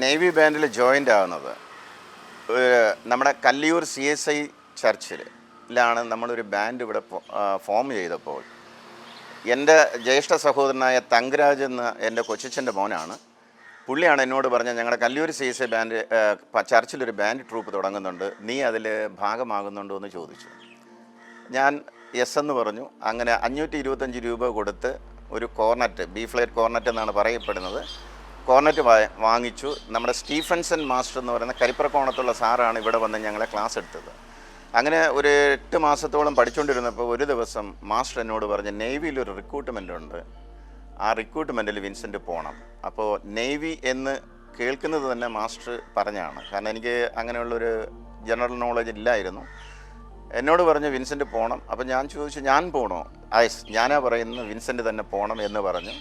Navy ബാൻഡിൽ joint ആവുന്നത്. നമ്മുടെ Kalliyoor C S I ചർച്ചിലാണ് നമ്മളൊരു ബാൻഡ് ഇവിടെ ഫോം ചെയ്തപ്പോൾ. എന്റെ ജ്യേഷ്ഠ സഹോദരനായ തങ്കരാജ് എന്ന എന്റെ കൊച്ചച്ഛന്റെ മോനാണ്. പുള്ളിയാണ് എന്നോട് പറഞ്ഞത് ഞങ്ങളുടെ Kallur C S I band ചർച്ചിലൊരു band troupe തുടങ്ങുന്നുണ്ട്. നീ അതിൽ ഭാഗമാകുന്നുണ്ടോ എന്ന് ചോദിച്ചു. ഞാൻ എസ് എന്ന് പറഞ്ഞു. അങ്ങനെ അഞ്ഞൂറ്റി ഇരുപത്തഞ്ച് രൂപ കൊടുത്ത് ഒരു കോർണറ്റ് ബി ഫ്ലേറ്റ് കോർണറ്റ് എന്നാണ് പറയപ്പെടുന്നത്. കോർണറ്റ് വാങ്ങിച്ചു. നമ്മുടെ സ്റ്റീഫൻസൺ മാസ്റ്റർ എന്ന് പറയുന്ന കരിപ്പറക്കോണത്തുള്ള സാറാണ് ഇവിടെ വന്ന് ഞങ്ങളെ ക്ലാസ് എടുത്തത്. അങ്ങനെ ഒരു എട്ട് മാസത്തോളം പഠിച്ചുകൊണ്ടിരുന്നപ്പോൾ ഒരു ദിവസം മാസ്റ്റർ എന്നോട് പറഞ്ഞ് നേവിയിൽ ഒരു റിക്രൂട്ട്മെന്റ് ഉണ്ട്. ആ റിക്രൂട്ട്മെന്റിൽ വിൻസെന്റ് പോകണം അപ്പോൾ നേവി എന്ന് കേൾക്കുന്നത് തന്നെ മാസ്റ്റർ പറഞ്ഞാണ്. കാരണം എനിക്ക് അങ്ങനെയുള്ളൊരു ജനറൽ നോളജ് ഇല്ലായിരുന്നു. എന്നോട് പറഞ്ഞു വിൻസെന്റ് പോകണം അപ്പോൾ ഞാൻ ചോദിച്ചു ഞാൻ പോകണോ ഐസ് ഞാനാ പറയുന്നത് വിൻസെന്റ് തന്നെ പോകണം എന്ന് പറഞ്ഞു.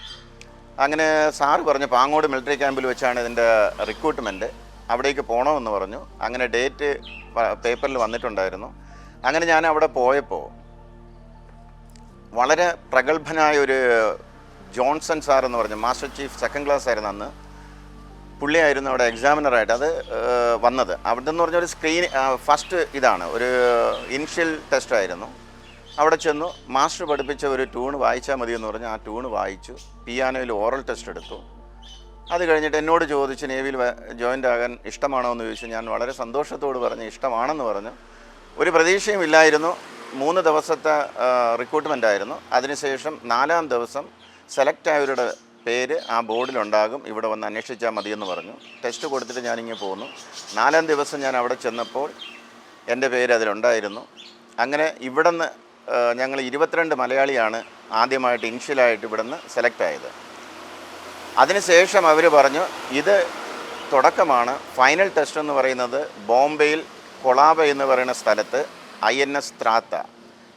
അങ്ങനെ സാറ് പറഞ്ഞു പാങ്ങോട് മിലിറ്ററി ക്യാമ്പിൽ വെച്ചാണ് ഇതിന്റെ റിക്രൂട്ട്മെന്റ് അവിടേക്ക് പോകണമെന്ന് പറഞ്ഞു. അങ്ങനെ ഡേറ്റ് പേപ്പറിൽ വന്നിട്ടുണ്ടായിരുന്നു. അങ്ങനെ ഞാൻ അവിടെ പോയപ്പോൾ വളരെ പ്രഗത്ഭനായ ഒരു ജോൺസൺ സാർ എന്ന് പറഞ്ഞു മാസ്റ്റർ ചീഫ് സെക്കൻഡ് ക്ലാസ് ആയിരുന്നു അന്ന്. പുള്ളിയായിരുന്നു അവിടെ എക്സാമിനറായിട്ട് അത് വന്നത്. അവിടെ നിന്ന് പറഞ്ഞ ഒരു സ്ക്രീൻ ഫസ്റ്റ് ഇതാണ്. ഒരു ഇനിഷ്യൽ ടെസ്റ്റ് ആയിരുന്നു. അവിടെ ചെന്നു. മാസ്റ്റർ പഠിപ്പിച്ച ഒരു ട്യൂൺ വായിച്ചാൽ മതി എന്ന് പറഞ്ഞ് ആ ട്യൂൺ വായിച്ചു. പിയാനോയിൽ ഓറൽ ടെസ്റ്റ് എടുത്തു. അത് കഴിഞ്ഞിട്ട് എന്നോട് ചോദിച്ച് നേവിയിൽ ജോയിന്റ് ആകാൻ ഇഷ്ടമാണോ എന്ന് ചോദിച്ചു. ഞാൻ വളരെ സന്തോഷത്തോട് പറഞ്ഞു ഇഷ്ടമാണെന്ന് പറഞ്ഞു. ഒരു പ്രതീക്ഷയും ഇല്ലായിരുന്നു. മൂന്ന് ദിവസത്തെ റിക്രൂട്ട്മെന്റ് ആയിരുന്നു. അതിനുശേഷം നാലാം ദിവസം സെലക്ട് ആയവരുടെ പേര് ആ ബോർഡിലുണ്ടാകും ഇവിടെ വന്ന് അന്വേഷിച്ചാൽ മതിയെന്ന് പറഞ്ഞു. ടെസ്റ്റ് കൊടുത്തിട്ട് ഞാനിങ്ങനെ പോന്നു. നാലാം ദിവസം ഞാൻ അവിടെ ചെന്നപ്പോൾ എന്റെ പേര് അതിലുണ്ടായിരുന്നു. അങ്ങനെ ഇവിടുന്ന് ഞങ്ങൾ ഇരുപത്തിരണ്ട് മലയാളിയാണ് ആദ്യമായിട്ട് ഇനിഷ്യലായിട്ട് ഇവിടുന്ന് സെലക്ട് ആയത്. അതിനുശേഷം അവർ പറഞ്ഞു ഇത് തുടക്കമാണ്. ഫൈനൽ ടെസ്റ്റ് എന്ന് പറയുന്നത് ബോംബെയിൽ കൊളാബ എന്ന് പറയുന്ന സ്ഥലത്ത് ഐ എൻ എസ് ത്രാത്ത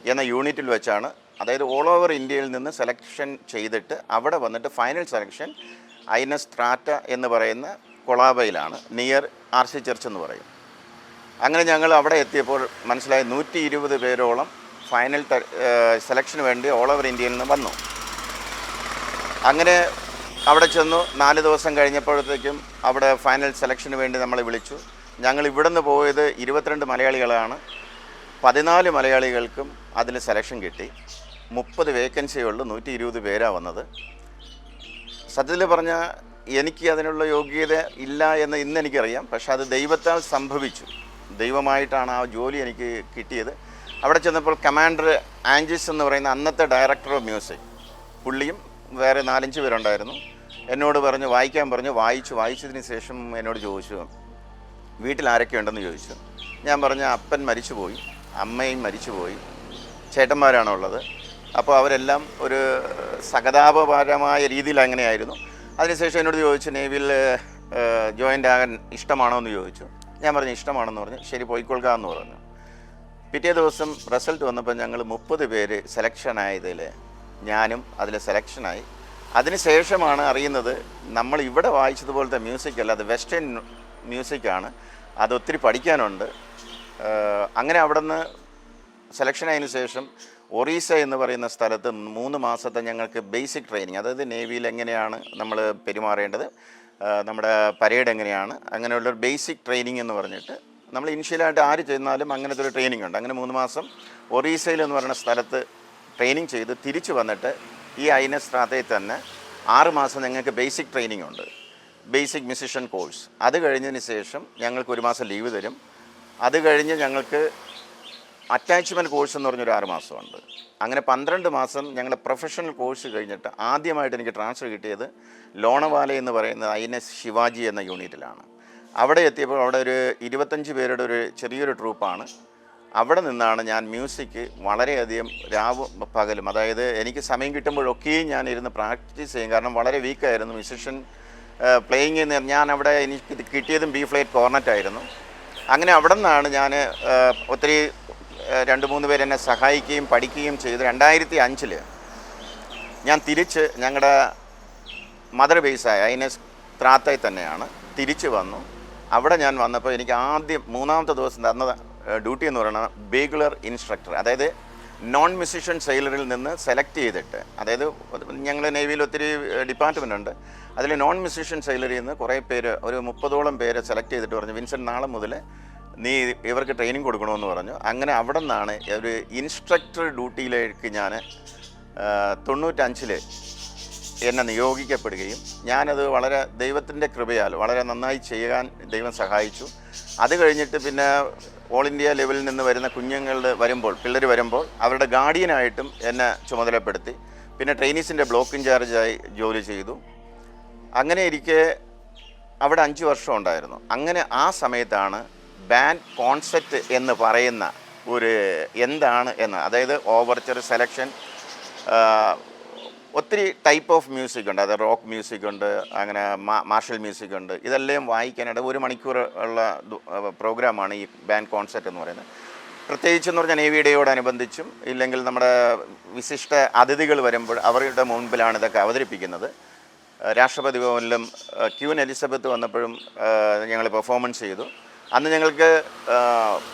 എന്ന യൂണിറ്റിൽ വെച്ചാണ്. അതായത് ഓൾ ഓവർ ഇന്ത്യയിൽ നിന്ന് സെലക്ഷൻ ചെയ്തിട്ട് അവിടെ വന്നിട്ട് final selection I N S ത്രാറ്റ എന്ന് പറയുന്ന കൊളാബയിലാണ് നിയർ ആർ സി ചർച്ച് എന്ന് പറയും. അങ്ങനെ ഞങ്ങൾ അവിടെ എത്തിയപ്പോൾ മനസ്സിലായി നൂറ്റി ഇരുപത് പേരോളം ഫൈനൽ സെലക്ഷന് വേണ്ടി ഓൾ ഓവർ ഇന്ത്യയിൽ നിന്ന് വന്നു. അങ്ങനെ അവിടെ ചെന്നു. നാല് ദിവസം കഴിഞ്ഞപ്പോഴത്തേക്കും അവിടെ ഫൈനൽ സെലക്ഷന് വേണ്ടി നമ്മളെ വിളിച്ചു. ഞങ്ങൾ ഇവിടുന്ന് പോയത് ഇരുപത്തിരണ്ട് മലയാളികളാണ്. പതിനാല് മലയാളികൾക്കും അതിൽ സെലക്ഷൻ കിട്ടി. മുപ്പത് വേക്കൻസിയുള്ളൂ നൂറ്റി ഇരുപത് പേരാണ് വന്നത്. സത്യത്തിൽ പറഞ്ഞാൽ എനിക്ക് അതിനുള്ള യോഗ്യത ഇല്ല എന്ന് ഇന്ന് എനിക്കറിയാം. പക്ഷെ അത് ദൈവത്താൽ സംഭവിച്ചു. ദൈവമായിട്ടാണ് ആ ജോലി എനിക്ക് കിട്ടിയത്. അവിടെ ചെന്നപ്പോൾ കമാൻഡർ ആൻജിസ് എന്ന് പറയുന്ന അന്നത്തെ ഡയറക്ടർ ഓഫ് മ്യൂസിക് പുള്ളിയും വേറെ നാലഞ്ച് പേരുണ്ടായിരുന്നു. എന്നോട് പറഞ്ഞു വായിക്കാൻ പറഞ്ഞു വായിച്ചു വായിച്ചതിന് ശേഷം എന്നോട് ചോദിച്ചു വീട്ടിൽ ആരൊക്കെ ഉണ്ടെന്ന് ചോദിച്ചു? ഞാൻ പറഞ്ഞു അപ്പൻ മരിച്ചുപോയി അമ്മയും മരിച്ചുപോയി ചേട്ടന്മാരാണുള്ളത് അപ്പോൾ അവരെല്ലാം ഒരു സഹതാപപരമായ രീതിയിൽ അങ്ങനെയായിരുന്നു. അതിനുശേഷം എന്നോട് ചോദിച്ചു നേവിയിൽ ജോയിന്റ് ആകാൻ ഇഷ്ടമാണോ? എന്ന് ചോദിച്ചു. ഞാൻ പറഞ്ഞു ഇഷ്ടമാണെന്ന് പറഞ്ഞു. ശരി പോയിക്കൊള്ളുക എന്ന് പറഞ്ഞു. പിറ്റേ ദിവസം റിസൾട്ട് വന്നപ്പോൾ ഞങ്ങൾ മുപ്പത് പേര് സെലക്ഷൻ ആയതിൽ ഞാനും അതിൽ സെലക്ഷനായി അതിനുശേഷമാണ് അറിയുന്നത് നമ്മൾ ഇവിടെ വായിച്ചതുപോലത്തെ മ്യൂസിക് അല്ല അത് വെസ്റ്റേൺ മ്യൂസിക്കാണ് അത് ഒത്തിരി പഠിക്കാനുണ്ട്. അങ്ങനെ അവിടെ നിന്ന് സെലക്ഷൻ ആയതിനു ശേഷം ഒറീസ എന്ന് പറയുന്ന സ്ഥലത്ത് മൂന്ന് മാസത്തെ ഞങ്ങൾക്ക് ബേസിക് ട്രെയിനിങ് അതായത് നേവിയിൽ എങ്ങനെയാണ് നമ്മൾ പെരുമാറേണ്ടത് നമ്മുടെ പരേഡ് എങ്ങനെയാണ് അങ്ങനെയുള്ളൊരു ബേസിക് ട്രെയിനിങ് എന്ന് പറഞ്ഞിട്ട് നമ്മൾ ഇനിഷ്യലായിട്ട് ആര് ചെന്നാലും അങ്ങനത്തെ ഒരു ട്രെയിനിങ് ഉണ്ട്. അങ്ങനെ മൂന്ന് മാസം ഒറീസയിൽ എന്ന് പറയുന്ന സ്ഥലത്ത് ട്രെയിനിങ് ചെയ്ത് തിരിച്ചു വന്നിട്ട് ഈ ഐനസ് ത്രാത്തയിൽ തന്നെ ആറ് മാസം ഞങ്ങൾക്ക് ബേസിക് ട്രെയിനിങ് ഉണ്ട്. ബേസിക് മ്യൂസിഷ്യൻ കോഴ്സ് അത് കഴിഞ്ഞതിന് ശേഷം ഞങ്ങൾക്ക് ഒരു മാസം ലീവ് തരും. അത് കഴിഞ്ഞ് ഞങ്ങൾക്ക് അറ്റാച്ച്മെന്റ് കോഴ്സ് എന്ന് പറഞ്ഞൊരു ആറ് മാസമുണ്ട്. അങ്ങനെ പന്ത്രണ്ട് മാസം ഞങ്ങളുടെ പ്രൊഫഷണൽ കോഴ്സ് കഴിഞ്ഞിട്ട് ആദ്യമായിട്ട് എനിക്ക് ട്രാൻസ്ഫർ കിട്ടിയത് ലോണവാല എന്ന് പറയുന്ന ഐ എൻ എസ് ശിവാജി എന്ന യൂണിറ്റിലാണ് അവിടെ എത്തിയപ്പോൾ അവിടെ ഒരു ഇരുപത്തഞ്ച് പേരുടെ ഒരു ചെറിയൊരു ട്രൂപ്പാണ്. അവിടെ നിന്നാണ് ഞാൻ മ്യൂസിക് വളരെയധികം രാവും പകലും. അതായത് എനിക്ക് സമയം കിട്ടുമ്പോഴൊക്കെയും ഞാൻ ഇരുന്ന് പ്രാക്ടീസ് ചെയ്യും. കാരണം വളരെ വീക്കായിരുന്നു മ്യൂസിഷ്യൻ പ്ലേയിങ് ഞാൻ അവിടെ എനിക്ക് കിട്ടിയതും ബി ഫ്ലൈറ്റ് കോർണറ്റ് ആയിരുന്നു. അങ്ങനെ അവിടെ നിന്നാണ് ഞാൻ ഒത്തിരി രണ്ട് മൂന്ന് പേര് എന്നെ സഹായിക്കുകയും പഠിക്കുകയും ചെയ്തു രണ്ടായിരത്തി അഞ്ചിൽ ഞാൻ തിരിച്ച് ഞങ്ങളുടെ മദർ ബേസായ ഐനസ് ത്രാത്തയിൽ തന്നെയാണ് തിരിച്ചു വന്നു. അവിടെ ഞാൻ വന്നപ്പോൾ എനിക്ക് ആദ്യം മൂന്നാമത്തെ ദിവസം തന്ന ഡ്യൂട്ടി എന്ന് പറയുന്നത് ബേഗുലർ ഇൻസ്ട്രക്ടർ അതായത് നോൺ മ്യൂസിഷ്യൻ സെയിലറിൽ നിന്ന് സെലക്ട് ചെയ്തിട്ട് അതായത് ഞങ്ങൾ നേവിയിൽ ഒത്തിരി ഡിപ്പാർട്ട്മെന്റ് ഉണ്ട്. അതിൽ നോൺ മ്യൂസിഷ്യൻ സെയിലറിൽ നിന്ന് കുറേ പേര് ഒരു മുപ്പതോളം പേരെ സെലക്ട് ചെയ്തിട്ട് പറഞ്ഞു വിൻസെന്റ് നാളെ മുതൽ നീ ഇവർക്ക് ട്രെയിനിങ് കൊടുക്കണമെന്ന് പറഞ്ഞു. അങ്ങനെ അവിടെ നിന്നാണ് ഒരു ഇൻസ്ട്രക്ടർ ഡ്യൂട്ടിയിലേക്ക് ഞാൻ തൊണ്ണൂറ്റഞ്ചിൽ എന്നെ നിയോഗിക്കപ്പെടുകയും ഞാനത് വളരെ ദൈവത്തിന്റെ കൃപയാൽ വളരെ നന്നായി ചെയ്യാൻ ദൈവം സഹായിച്ചു. അത് കഴിഞ്ഞിട്ട് പിന്നെ ഓൾ ഇന്ത്യ ലെവലിൽ നിന്ന് വരുന്ന കുഞ്ഞുങ്ങൾ വരുമ്പോൾ പിള്ളേർ വരുമ്പോൾ അവരുടെ ഗാർഡിയനായിട്ടും എന്നെ ചുമതലപ്പെടുത്തി. പിന്നെ ട്രെയിനീസിന്റെ ബ്ലോക്ക് ഇൻചാർജായി ജോലി ചെയ്തു. അങ്ങനെ ഇരിക്കെ അവിടെ അഞ്ച് വർഷം ഉണ്ടായിരുന്നു. അങ്ങനെ ആ സമയത്താണ് ബാൻഡ് കോൺസെപ്റ്റ് എന്ന് പറയുന്ന ഒരു എന്താണ് എന്ന് അതായത് ഓവർച്ചർ സെലക്ഷൻ ഒത്തിരി ടൈപ്പ് ഓഫ് മ്യൂസിക് ഉണ്ട്. അതായത് റോക്ക് മ്യൂസിക് ഉണ്ട് അങ്ങനെ മാർഷൽ മ്യൂസിക് ഉണ്ട്. ഇതെല്ലാം വായിക്കാനായിട്ട് ഒരു മണിക്കൂർ ഉള്ള പ്രോഗ്രാമാണ് ഈ ബാൻഡ് കോൺസെർട്ട് എന്ന് പറയുന്നത്. പ്രത്യേകിച്ച് എന്ന് പറഞ്ഞാൽ നേവി ഡേയോടനുബന്ധിച്ചും ഇല്ലെങ്കിൽ നമ്മുടെ വിശിഷ്ട അതിഥികൾ വരുമ്പോൾ അവരുടെ മുൻപിലാണ് ഇതൊക്കെ അവതരിപ്പിക്കുന്നത്. രാഷ്ട്രപതി ഭവനിലും ക്യൂൻ എലിസബത്ത് വന്നപ്പോഴും ഞങ്ങൾ പെർഫോമൻസ് ചെയ്തു. അന്ന് ഞങ്ങൾക്ക്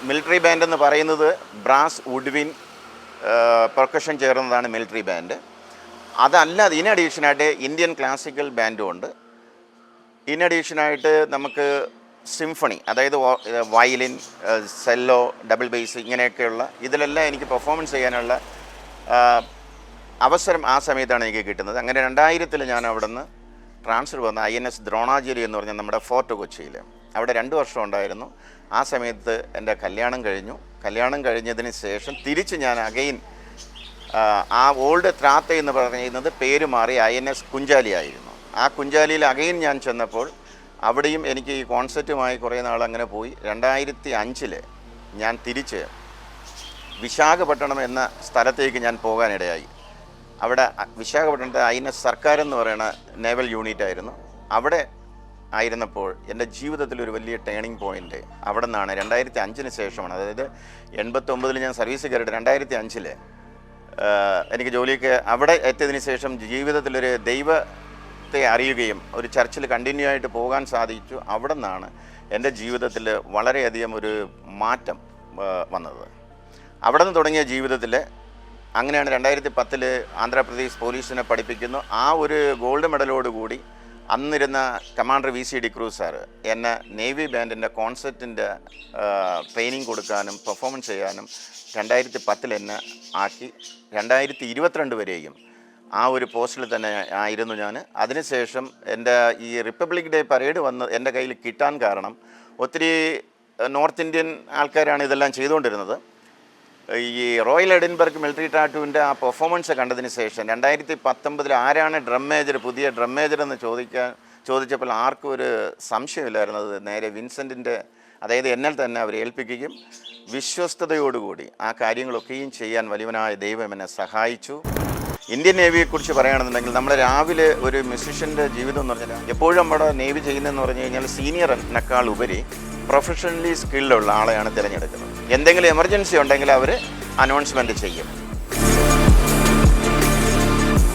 മിലിറ്ററി ബാൻഡ് എന്ന് പറയുന്നത് ബ്രാസ് വുഡ്വിൻ പെർക്കഷൻ ചേർന്നതാണ് മിലിറ്ററി ബാൻഡ് അതല്ലാതെ ഇൻ അഡീഷനായിട്ട് ഇന്ത്യൻ ക്ലാസിക്കൽ ബാൻഡും ഉണ്ട്. ഇൻ അഡീഷനായിട്ട് നമുക്ക് സിംഫണി അതായത് വയലിൻ സെല്ലോ ഡബിൾ ബേസ് ഇങ്ങനെയൊക്കെയുള്ള ഇതിലെല്ലാം എനിക്ക് പെർഫോമൻസ് ചെയ്യാനുള്ള അവസരം ആ സമയത്താണ് എനിക്ക് കിട്ടുന്നത്. അങ്ങനെ രണ്ടായിരത്തിൽ ഞാൻ അവിടെ നിന്ന് ട്രാൻസ്ഫർ വന്ന ഐ എൻ എസ് ദ്രോണാചേരി എന്ന് പറഞ്ഞ നമ്മുടെ ഫോർട്ട് കൊച്ചിയിൽ അവിടെ രണ്ട് വർഷം ഉണ്ടായിരുന്നു. ആ സമയത്ത് എന്റെ കല്യാണം കഴിഞ്ഞു. കല്യാണം കഴിഞ്ഞതിന് ശേഷം തിരിച്ച് ഞാൻ അഗെയിൻ ആ ഓൾഡ് ത്രാത്ത എന്ന് പറയുന്നത് പേര് മാറി ഐ എൻ എസ് കുഞ്ചാലിയായിരുന്നു. ആ കുഞ്ചാലിയിൽ അഗെയിൻ ഞാൻ ചെന്നപ്പോൾ അവിടെയും എനിക്ക് ഈ കോൺസെപ്റ്റുമായി കുറേ നാൾ അങ്ങനെ പോയി. രണ്ടായിരത്തി അഞ്ചിൽ ഞാൻ തിരിച്ച് വിശാഖപട്ടണം എന്ന സ്ഥലത്തേക്ക് ഞാൻ പോകാനിടയായി. അവിടെ വിശാഖപട്ടണത്തെ ഐ എൻ എസ് സർക്കാർ എന്ന് പറയുന്ന നേവൽ യൂണിറ്റ് ആയിരുന്നു. അവിടെ ആയിരുന്നപ്പോൾ എന്റെ ജീവിതത്തിൽ ഒരു വലിയ ടേണിംഗ് പോയിന്റ് അവിടെ നിന്നാണ്. രണ്ടായിരത്തി അഞ്ചിന് ശേഷമാണ്. അതായത് എൺപത്തൊമ്പതിൽ ഞാൻ സർവീസ് കയറിയിട്ട് രണ്ടായിരത്തി അഞ്ചിൽ എനിക്ക് ജോലിക്ക് അവിടെ എത്തിയതിന് ശേഷം ജീവിതത്തിലൊരു ദൈവത്തെ അറിയുകയും ഒരു ചർച്ചിൽ കണ്ടിന്യൂ ആയിട്ട് പോകാൻ സാധിച്ചു അവിടെ നിന്നാണ് എന്റെ ജീവിതത്തിൽ വളരെയധികം ഒരു മാറ്റം വന്നത്. അവിടെ നിന്ന് തുടങ്ങിയ ജീവിതത്തിൽ അങ്ങനെയാണ് രണ്ടായിരത്തി പത്തിൽ ആന്ധ്രാപ്രദേശ് പോലീസിനെ പഠിപ്പിക്കുന്നു. ആ ഒരു ഗോൾഡ് മെഡലോടുകൂടി അന്നിരുന്ന commander V C D Cruz sir എന്നെ നേവി ബാൻഡിന്റെ കോൺസെർട്ടിന്റെ ട്രെയിനിങ് കൊടുക്കാനും പെർഫോമൻസ് ചെയ്യാനും രണ്ടായിരത്തി പത്തിൽ എന്നെ ആക്കി. രണ്ടായിരത്തി ഇരുപത്തിരണ്ട് വരെയും ആ ഒരു പോസ്റ്റിൽ തന്നെ ആയിരുന്നു ഞാൻ. അതിനുശേഷം എന്റെ ഈ റിപ്പബ്ലിക് ഡേ പരേഡ് വന്ന് എന്റെ കയ്യിൽ കിട്ടാൻ കാരണം ഒത്തിരി നോർത്ത് ഇന്ത്യൻ ആൾക്കാരാണ് ഇതെല്ലാം ചെയ്തുകൊണ്ടിരുന്നത്. ഈ റോയൽ എഡിൻബർഗ് മിലിറ്ററി ടാറ്റുവിന്റെ ആ പെർഫോമൻസ് കണ്ടതിന് ശേഷം രണ്ടായിരത്തി പത്തൊമ്പതിൽ ആരാണ് ഡ്രം മേജർ പുതിയ ഡ്രം മേജർ എന്ന് ചോദിക്കാൻ ചോദിച്ചപ്പോൾ ആർക്കും ഒരു സംശയമില്ലായിരുന്നത്. നേരെ വിൻസെന്റിന്റെ അതായത് എന്നിൽ തന്നെ അവർ ഏൽപ്പിക്കുകയും വിശ്വസ്തയോടുകൂടി ആ കാര്യങ്ങളൊക്കെയും ചെയ്യാൻ വലിയവനായ ദൈവം എന്നെ സഹായിച്ചു. ഇന്ത്യൻ നേവിയെക്കുറിച്ച് പറയുകയാണെന്നുണ്ടെങ്കിൽ നമ്മൾ രാവിലെ ഒരു മ്യൂസിഷ്യന്റെ ജീവിതം എന്ന് പറഞ്ഞാൽ എപ്പോഴും നമ്മുടെ നേവി ചെയ്യുന്നതെന്ന് പറഞ്ഞു കഴിഞ്ഞാൽ സീനിയറിനേക്കാൾ ഉപരി പ്രൊഫഷണലി സ്കില്ലുള്ള ആളെയാണ് തിരഞ്ഞെടുക്കുന്നത്. എന്തെങ്കിലും എമർജൻസി ഉണ്ടെങ്കിൽ അവർ അനൗൺസ്മെന്റ് ചെയ്യും.